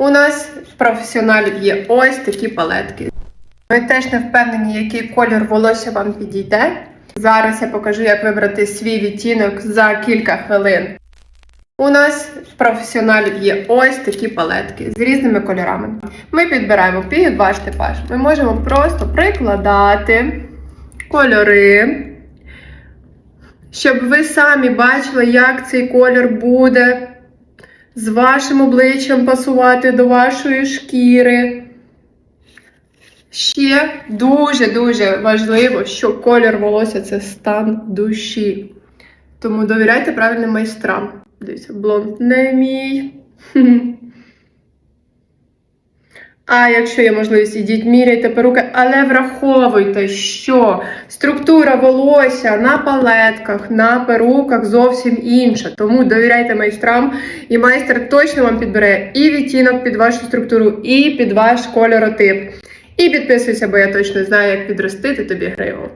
У нас в професіоналів є ось такі палетки. Ви теж не впевнені, який колір волосся вам підійде. Зараз я покажу, як вибрати свій відтінок за кілька хвилин. У нас в професіоналів є ось такі палетки з різними кольорами. Ми підбираємо під ваш типаж. Ми можемо просто прикладати кольори, щоб ви самі бачили, як цей колір буде з вашим обличчям пасувати до вашої шкіри. Ще дуже-дуже важливо, що колір волосся це стан душі. Тому довіряйте правильним майстрам. Дивіться, блонд не мій. А якщо є можливість, ідіть, міряйте перуки, але враховуйте, що структура волосся на палетках, на перуках зовсім інша. Тому довіряйте майстрам, і майстер точно вам підбере і відтінок під вашу структуру, і під ваш кольоротип. І підписуйся, бо я точно знаю, як підростити тобі гриву.